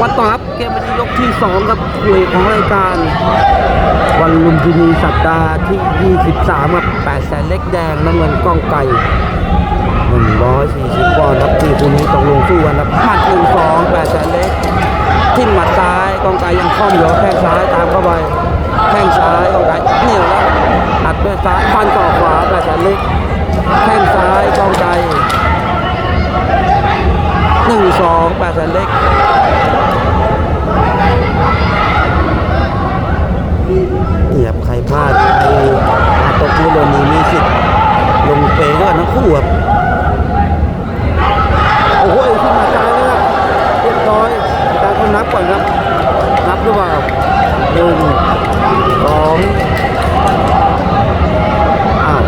วันต่อครับเกมวันนี้ยกที่ 2 ครับคุยของรายการ วันลุมพินีสัปดาห์ที่ 23ครับ8แสนเล็กแดงน้ำเงินก้องไก่140ปอนด์ครับที่คู่นี้ตกลงสู้กันครับหมัด1 2 8แสนเล็กทิ่มหมัดซ้ายกองไก่ยังคล่อมอยู่แข้งซ้ายตามเข้าไปแข้งซ้ายกองไก่เหนียวแล้วอัดด้วยซ้ายฟันต่อขวา8แสนเล็กแข้งซ้ายกองไก่หนึ่งสองแปดแสนเล็ก เหยียบใครพลาดใครอาตกมือโดนนี้มีสิทธิ์ลงเปก็ทั้งคู่ครับโอ้โหขึ้นมาจานเลยครับเรียบร้อยอาจารย์ต้องนับก่อนครับ นับหรือเปล่าหนึ่งสองอ้าว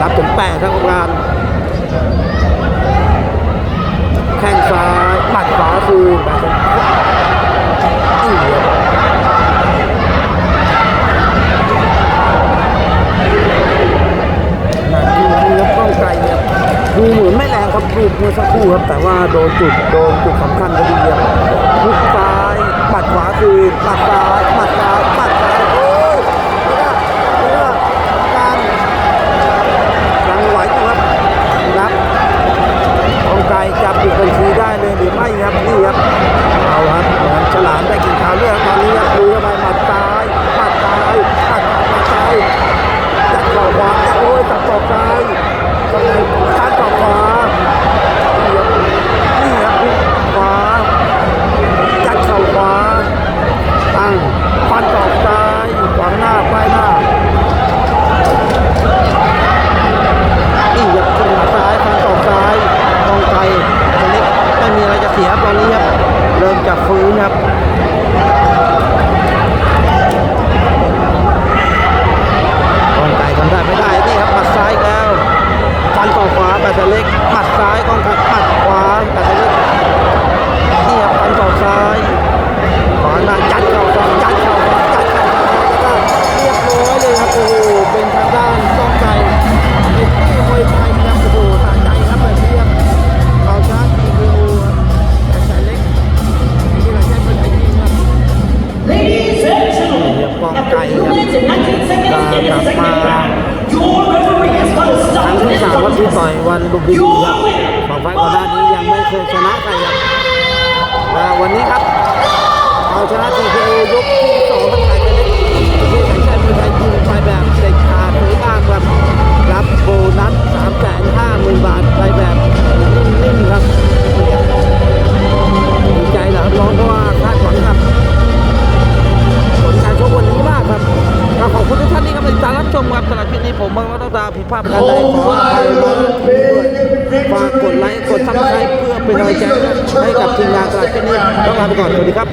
นับถึงแปดทั้งงาน แข้งซ้ายปัดขวาคืนแบบนี้อื้อดูเหมือนไม่แรงครับรูปเมื่อสักครู่ครับ แต่ว่าโดนจุดโดนจุดสำคัญพอดีครับลุกซ้ายปัดขวาคืนปัดซ้ายปัดซ้ายปัดซ้ายโอ้ยนี่ก็นี่ก็การยังไหวอยู่ครับนับ องไก่จับปิดบัญชีได้เลยหรือไม่ครับนี่ครับเอาครับเหมือนฉลามได้กินข้าวเลือดตอนนี้ครัดูเข้าไปหมัดซ้ายหมัดซ้ายหมัดหมัดซ้ายยัดข่าขวาโอ้ยตัดต่อกซ้ายทำไมการตอขวานี่ครับนี่ครับขวายัดเข่าขวาตั้งฟันต่อกซ้ายขวางหน้าป้ายหน้านี่ครับขึ้นมาซ้ายฟันต่อกซ้ายกองไกลตัวเล็กไม่มีอะไรจะเสียตอนนี้ครับเริ่มจะฟื้นครับ seconds in the second round, your referee has got to ครั้ stop งที่ this สามวันที่ต่อย contest. วันลุมพินีครับสองไฟล์ก่อนหน้านี้ยังไม่เคยชนะใครครับแต่วันนี้ครับ สำหรับคลิปนี้ผมบางรัตตาผิดพลาดประการใดขออภัยมาด้วยฝากกดไลค์กดซับสไครต์เพื่อเป็นกำลังใจให้กับทีมงานสำหรับคลิปนี้ต้องลาไปก่อนสวัสดีครับ